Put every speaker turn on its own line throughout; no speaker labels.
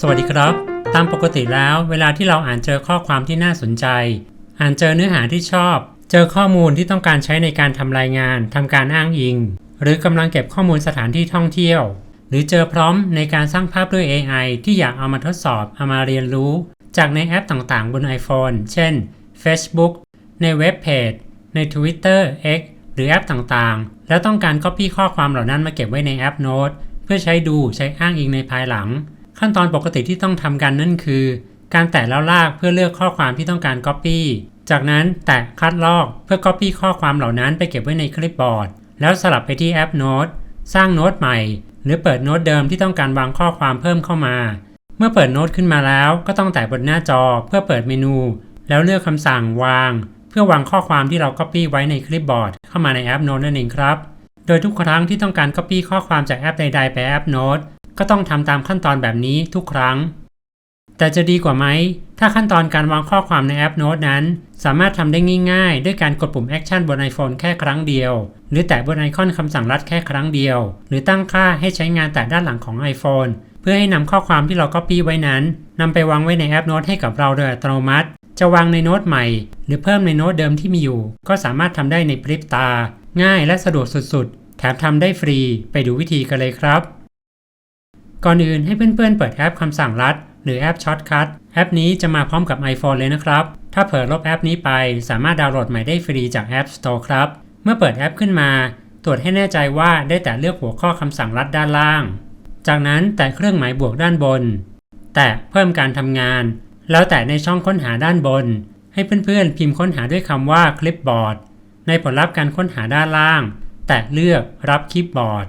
สวัสดีครับ ตามปกติแล้วเวลาที่เราอ่านเจอข้อความที่น่าสนใจ อ่านเจอเนื้อหาที่ชอบ เจอข้อมูลที่ต้องการใช้ในการทำรายงานทำการอ้างอิง หรือกำลังเก็บข้อมูลสถานที่ท่องเที่ยว หรือเจอพร้อมในการสร้างภาพด้วย AI ที่อยากเอามาทดสอบเอามาเรียนรู้ จากในแอปต่างๆ บน iPhone เช่น Facebook ในเว็บเพจใน Twitter X หรือแอปต่างๆ แล้วต้องการ Copy ข้อความเหล่านั้นมาเก็บไว้ในแอป Note เพื่อใช้ดูใช้อ้างอิงในภายหลัง ขั้นตอนปกติที่ต้องทำกันนั่นคือ การแตะแล้วลากเพื่อเลือกข้อความที่ต้องการ Copy จากนั้นแตะคัดลอกเพื่อ Copy ข้อความเหล่านั้นไปเก็บไว้ในคลิปบอร์ด แล้วสลับไปที่แอป Note สร้างโน้ตใหม่ หรือเปิดโน้ตเดิมที่ต้องการวางข้อความเพิ่มเข้ามา เมื่อเปิดโน้ตขึ้นมาแล้วก็ต้องแตะบนหน้าจอเพื่อเปิดเมนู แล้วเลือกคำสั่งวาง เพื่อวางข้อความที่เรา Copy ไว้ในคลิปบอร์ดเข้ามาในแอป Note นั่นเองครับ โดยทุกครั้งที่ต้องการ Copy ข้อความจากแอปใดๆไปแอป Note ก็ต้องทำตามขั้นตอนแบบนี้ทุกครั้ง แต่จะดีกว่าไหม ถ้าขั้นตอนการวางข้อความในแอป Note นั้น สามารถทำได้ง่ายๆ ด้วยการกดปุ่ม Action บน iPhone แค่ครั้งเดียว หรือแตะบนไอคอนคำสั่งลัดแค่ครั้งเดียว หรือตั้งค่าให้ใช้งานแต่ด้านหลังของ iPhone เพื่อให้นำข้อความที่เรา Copy ไว้นั้นนำไปวางไว้ในแอป Note ให้กับเราโดยอัตโนมัติ จะวางในโน้ตใหม่ หรือเพิ่มในโน้ตเดิมที่มีอยู่ ก็สามารถทำได้ในพริบตา ง่ายและสะดวกสุดๆ แถมทำได้ฟรี ไปดูวิธีกันเลยครับ ก่อนอื่นให้เพื่อนๆเปิดแอปคำสั่งลัด หรือแอปช็อตคัทแอปนี้จะมาพร้อมกับ iPhone เลยนะครับ ถ้าเผลอลบแอปนี้ไป สามารถดาวน์โหลดใหม่ได้ฟรีจาก App Store ครับ เมื่อเปิดแอปขึ้นมา ตรวจให้แน่ใจว่าได้แต่เลือกหัวข้อคำสั่งลัดด้านล่าง จากนั้นแตะเครื่องหมายบวกด้านบน แตะเพิ่มการทำงาน แล้วแตะในช่องค้นหาด้านบน ให้เพื่อนๆ พิมพ์ค้นหาด้วยคำว่าคลิปบอร์ดในผลลัพธ์การค้นหาด้านล่าง แตะเลือกรับคลิปบอร์ด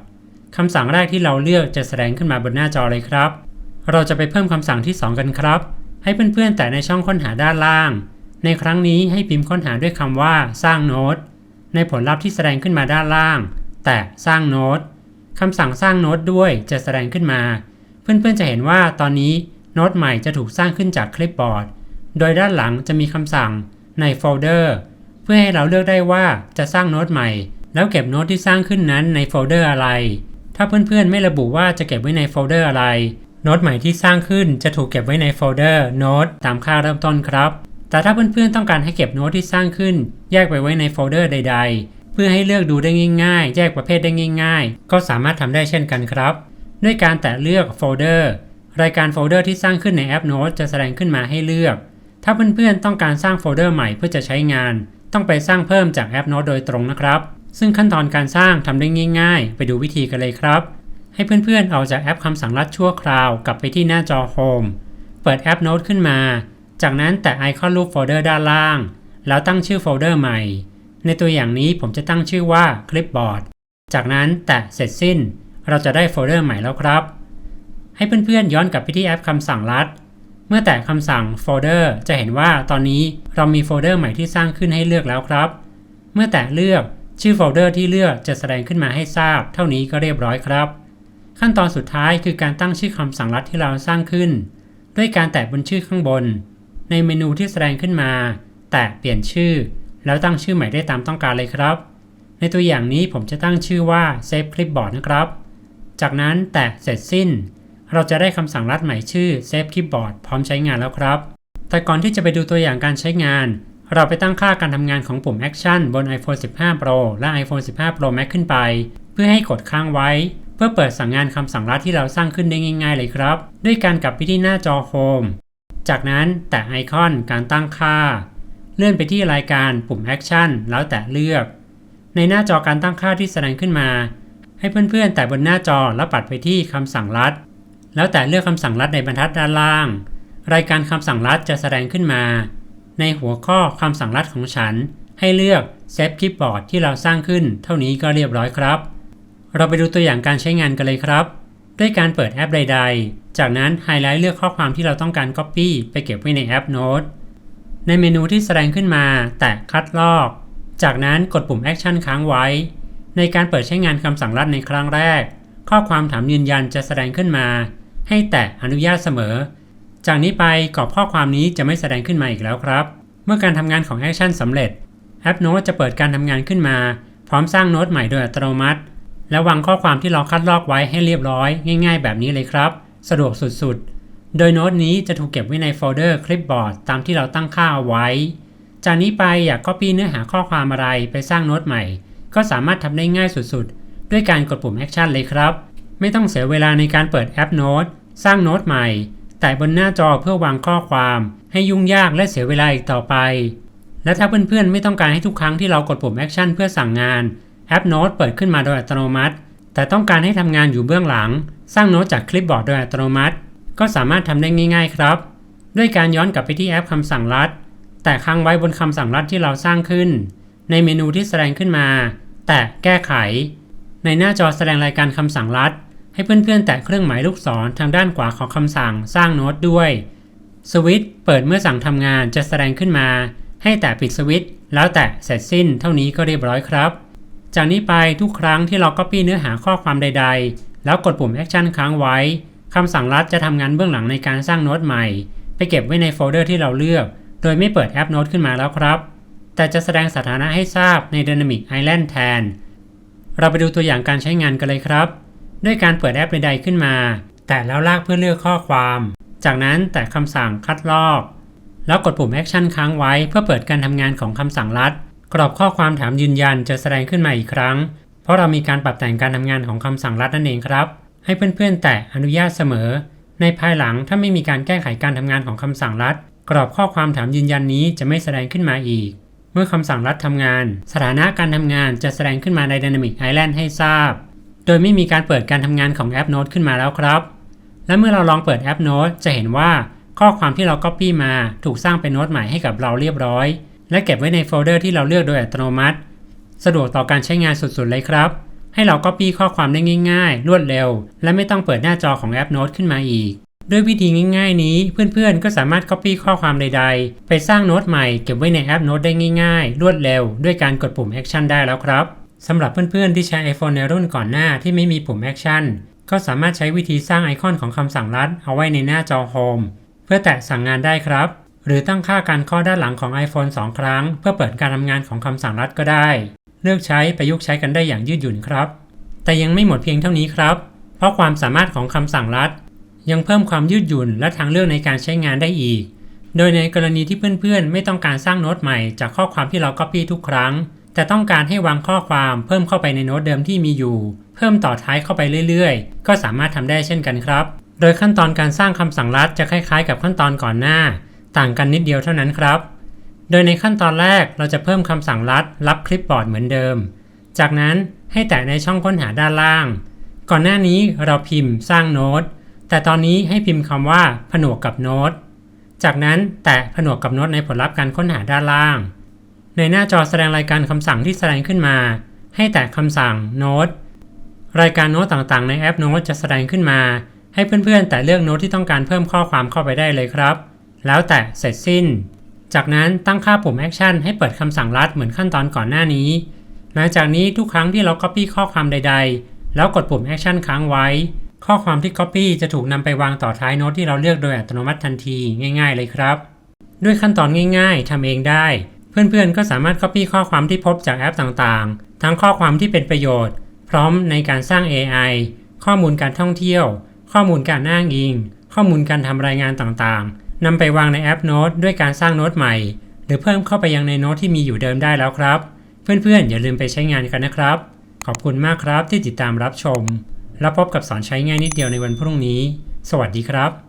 คำสั่งแรกที่เราเลือกจะแสดงขึ้นมาบนหน้าจอเลยครับ เราจะไปเพิ่มคำสั่งที่ 2 กันครับ ให้เพื่อนๆ แตะในช่องค้นหาด้านล่าง ในครั้งนี้ให้พิมพ์ค้นหาด้วยคำว่า สร้างโน้ต ในผลลัพธ์ที่แสดงขึ้นมาด้านล่าง แตะสร้างโน้ตคำสั่งสร้างโน้ตด้วยจะแสดงขึ้นมา เพื่อนๆ จะเห็นว่าตอนนี้โน้ตใหม่จะถูกสร้างขึ้นจากคลิปบอร์ด โดยด้านหลังจะมีคำสั่งในโฟลเดอร์ เพื่อให้เราเลือกได้ว่าจะสร้างโน้ตใหม่ แล้วเก็บโน้ตที่สร้างขึ้นนั้นในโฟลเดอร์อะไร ถ้าเพื่อนๆไม่ระบุว่าจะเก็บไว้ในโฟลเดอร์อะไร โน้ตใหม่ที่สร้างขึ้นจะถูกเก็บไว้ในโฟลเดอร์โน้ตตามค่าเริ่มต้นครับ แต่ถ้าเพื่อนๆต้องการให้เก็บโน้ตที่สร้างขึ้น แยกไปไว้ในโฟลเดอร์ใด ๆ เพื่อให้เลือกดูได้ง่าย ๆ แยกประเภทได้ง่าย ๆ ก็สามารถทำได้เช่นกันครับ ด้วยการแตะเลือกโฟลเดอร์รายการโฟลเดอร์ที่สร้างขึ้นในแอป Note จะแสดงขึ้นมาให้เลือก ถ้าเพื่อนๆต้องการสร้างโฟลเดอร์ใหม่เพื่อจะใช้งาน ต้องไปสร้างเพิ่มจากแอป Note โดยตรงนะครับ ซึ่งขั้นตอนการสร้างทำได้ง่าย ๆ ไปดูวิธีกันเลยครับ ให้เพื่อนๆเอาจากแอปคำสั่งลัดชั่วคราวกลับไปที่หน้าจอ Home เปิดแอป Note ขึ้นมา จากนั้นแตะไอคอนรูปโฟลเดอร์ด้านล่าง แล้วตั้งชื่อโฟลเดอร์ใหม่ ในตัวอย่างนี้ผมจะตั้งชื่อว่า Clipboard จากนั้นแตะเสร็จสิ้น เราจะได้โฟลเดอร์ใหม่แล้วครับ ให้เพื่อนๆย้อนกลับไปที่แอปคำสั่งลัดเมื่อแตะคำสั่งโฟลเดอร์จะเห็นว่าตอนนี้เรามีโฟลเดอร์ใหม่ที่สร้างขึ้นให้เลือกแล้วครับ เมื่อแตะเลือก ชื่อโฟลเดอร์ที่เลือกจะแสดงขึ้นมาให้ทราบ เท่านี้ก็เรียบร้อยครับ ขั้นตอนสุดท้ายคือการตั้งชื่อคำสั่งลัดที่เราสร้างขึ้น ด้วยการแตะบนชื่อข้างบน ในเมนูที่แสดงขึ้นมา แตะเปลี่ยนชื่อ แล้วตั้งชื่อใหม่ได้ตามต้องการเลยครับ ในตัวอย่างนี้ผมจะตั้งชื่อว่า Save Clipboard นะครับ จากนั้นแตะเสร็จสิ้น เราจะได้คำสั่งลัดใหม่ชื่อ Save Clipboard พร้อมใช้งานแล้วครับ แต่ก่อนที่จะไปดูตัวอย่างการใช้งาน เราไปตั้งค่าการทำงานของปุ่ม Action บน iPhone 15 Pro และ iPhone 15 Pro Max ขึ้นไป เพื่อให้กดค้างไว้ เพื่อเปิดสั่งงานคำสั่งลัดที่เราสร้างขึ้นได้ง่าย ๆ เลยครับ ด้วยการกลับไปที่หน้าจอ Home จากนั้นแตะไอคอนการตั้งค่า เลื่อนไปที่รายการปุ่ม Action แล้วแตะเลือก ในหน้าจอการตั้งค่าที่แสดงขึ้นมา ให้เพื่อนๆ แตะบนหน้าจอแล้วปัดไปที่คำสั่งลัด แล้วแตะเลือกคำสั่งลัดในบรรทัดด้านล่าง รายการคำสั่งลัดจะแสดงขึ้นมา ในหัวข้อคำสั่งลัดของฉัน ให้เลือก Save Clipboard ที่เราสร้างขึ้น เท่านี้ก็เรียบร้อยครับ เราไปดูตัวอย่างการใช้งานกันเลยครับ ด้วยการเปิดแอปใด ๆ จากนั้นไฮไลท์เลือกข้อความที่เราต้องการ Copy ไปเก็บไว้ในแอป Note ในเมนูที่แสดงขึ้นมา แตะคัดลอก จากนั้นกดปุ่ม Action ค้างไว้ ในการเปิดใช้งานคำสั่งลัดในครั้งแรก ข้อความถามยืนยันจะแสดงขึ้นมา ให้แตะอนุญาตเสมอ จากนี้ไปกรอบข้อความนี้จะไม่แสดงขึ้นมาอีกแล้วครับ เมื่อการทำงานของ Action สำเร็จแอป Note จะเปิดการทำงานขึ้นมา พร้อมสร้างโน้ตใหม่โดยอัตโนมัติ และวางข้อความที่เราคัดลอกไว้ให้เรียบร้อย ง่าย ๆ แบบนี้เลยครับ สะดวกสุดๆ โดยโน้ตนี้จะถูกเก็บไว้ในโฟลเดอร์คลิปบอร์ดตามที่เราตั้งค่าเอาไว้ จากนี้ไปอยาก Copy เนื้อหาข้อความอะไรไปสร้างโน้ตใหม่ ก็สามารถทำได้ง่ายสุดๆ ด้วยการกดปุ่ม Action เลยครับ ไม่ต้องเสียเวลาในการเปิดแอปโน้ตสร้างโน้ตใหม่ แต่บนหน้าจอเพื่อวางข้อความให้ยุ่งยากและเสียเวลาอีกต่อไป และถ้าเพื่อนๆไม่ต้องการให้ทุกครั้งที่เรากดปุ่ม Action เพื่อสั่งงานแอปโน้ตเปิดขึ้นมาโดยอัตโนมัติ แต่ต้องการให้ทำงานอยู่เบื้องหลัง สร้างโน้ตจากคลิปบอร์ดโดยอัตโนมัติ ก็สามารถทำได้ง่ายๆครับ ด้วยการย้อนกลับไปที่แอปคำสั่งลัด แต่ค้างไว้บนคำสั่งลัดที่เราสร้างขึ้น ในเมนูที่แสดงขึ้นมา แตะแก้ไข ในหน้าจอแสดงรายการคำสั่งลัด ให้เพื่อนๆ แตะเครื่องหมายลูกศรทางด้านขวาของคำสั่งสร้างโน้ตด้วยสวิตช์เปิดเมื่อสั่งทำงานจะแสดงขึ้นมา ให้แตะปิดสวิตช์แล้วแตะเสร็จสิ้นเท่านี้ก็เรียบร้อยครับ จากนี้ไปทุกครั้งที่เรา Copy เนื้อหาข้อความใด ๆ แล้วกดปุ่ม Action ค้างไว้คำสั่งลัดจะทำงานเบื้องหลังในการสร้างโน้ตใหม่ ไปเก็บไว้ในโฟลเดอร์ที่เราเลือก โดยไม่เปิดแอปโน้ตขึ้นมาแล้วครับ แต่จะแสดงสถานะให้ทราบใน Dynamic Island แทน เราไปดูตัวอย่างการใช้งานกันเลยครับ ด้วยการเปิดแอปใดๆขึ้นมา แตะแล้วลากเพื่อเลือกข้อความ จากนั้นแตะคำสั่งคัดลอก แล้วกดปุ่ม Action ค้างไว้ เพื่อเปิดการทำงานของคำสั่งลัด กรอบข้อความถามยืนยันจะแสดงขึ้นมาอีกครั้ง เพราะเรามีการปรับแต่งการทำงานของคำสั่งลัดนั่นเองครับ ให้เพื่อนๆ แตะอนุญาตเสมอ ในภายหลังถ้าไม่มีการแก้ไขการทำงานของคำสั่งลัด กรอบข้อความถามยืนยันนี้จะไม่แสดงขึ้นมาอีกเมื่อคำสั่งลัดทำงาน สถานะการทำงานจะแสดงขึ้นมาใน Dynamic Island ให้ทราบ โดยไม่มีการเปิดการทำงานของแอป Note ขึ้นมาแล้วครับ และเมื่อเราลองเปิดแอป Note จะเห็นว่าข้อความที่เรา Copy มาถูกสร้างเป็นโน้ตใหม่ให้กับเราเรียบร้อย และเก็บไว้ในโฟลเดอร์ที่เราเลือกโดยอัตโนมัติ สะดวกต่อการใช้งานสุดๆเลยครับ ให้เรา Copy ข้อความได้ง่าย ๆ รวดเร็ว และไม่ต้องเปิดหน้าจอของแอป Note ขึ้นมาอีก ด้วยวิธีง่าย ๆ นี้เพื่อนๆ ก็สามารถ Copy ข้อความใด ๆ ไปสร้างโน้ตใหม่เก็บไว้ในแอป Note ได้ง่าย ๆ รวดเร็ว ด้วยการกดปุ่ม Action ได้แล้วครับ สำหรับเพื่อนๆที่ใช้ iPhone ในรุ่นก่อนหน้าที่ไม่มีปุ่ม Action ก็สามารถใช้วิธีสร้างไอคอนของคำสั่งลัดเอาไว้ในหน้าจอ Home เพื่อแตะสั่งงานได้ครับ หรือตั้งค่าการข้อด้านหลังของ iPhone 2 ครั้ง เพื่อเปิดการทำงานของคำสั่งลัดก็ได้ เลือกใช้ประยุกต์ใช้กันได้อย่างยืดหยุ่นครับ แต่ยังไม่หมดเพียงเท่านี้ครับ เพราะความสามารถของคำสั่งลัด ยังเพิ่มความยืดหยุ่นและทางเลือกในการใช้งานได้อีก โดยในกรณีที่เพื่อนๆ ไม่ต้องการสร้างโน้ตใหม่จากข้อความที่เรา Copy ทุกครั้ง แต่ต้องการให้วางข้อความเพิ่มเข้าไปในโน้ตเดิมที่มีอยู่ เพิ่มต่อท้ายเข้าไปเรื่อยๆ ก็สามารถทำได้เช่นกันครับ โดยขั้นตอนการสร้างคำสั่งลัดจะคล้ายๆ กับขั้นตอนก่อนหน้า ต่างกันนิดเดียวเท่านั้นครับ โดยในขั้นตอนแรกเราจะเพิ่มคำสั่งลัดรับคลิปบอร์ดเหมือนเดิม จากนั้นให้แตะในช่องค้นหาด้านล่าง ก่อนหน้านี้เราพิมพ์สร้างโน้ต แต่ตอนนี้ให้พิมพ์คำว่าผนวกกับโน้ต จากนั้นแตะผนวกกับโน้ตในผลลัพธ์การค้นหาด้านล่าง ในหน้าจอแสดงรายการคำสั่งที่แสดงขึ้นมา ให้แตะคำสั่งโน้ตรายการโน้ตต่างๆ ในแอปโน้ตจะแสดงขึ้นมา ให้เพื่อนๆ แต่เลือกโน้ตที่ต้องการเพิ่มข้อความเข้าไปได้เลยครับ แล้วแตะเสร็จสิ้น จากนั้นตั้งค่าปุ่ม Action ให้เปิดคำสั่งลัดเหมือนขั้นตอนก่อนหน้านี้ หลังจากนี้ทุกครั้งที่เรา Copy ข้อความใด ๆ แล้วกดปุ่ม Action ค้างไว้ ข้อความที่ Copy จะถูกนำไปวางต่อท้ายโน้ตที่เราเลือกโดยอัตโนมัติทันทีง่าย ๆ เลยครับ ด้วยขั้นตอนง่าย ๆทำเองได้ เพื่อนๆ ก็สามารถ Copy ข้อความที่พบจากแอปต่างๆ ทั้งข้อความที่เป็นประโยชน์ พร้อมในการสร้าง AI ข้อมูลการท่องเที่ยว ข้อมูลการอ้างอิง ข้อมูลการทำรายงานต่างๆนำไปวางในแอปโน้ตด้วยการสร้างโน้ตใหม่ หรือเพิ่มเข้าไปยังในโน้ตที่มีอยู่เดิมได้แล้วครับ เพื่อนๆ อย่าลืมไปใช้งานกันนะครับ ขอบคุณมากครับที่ติดตามรับชม แล้วพบกับสอนใช้ง่ายนิดเดียวในวันพรุ่งนี้ สวัสดีครับ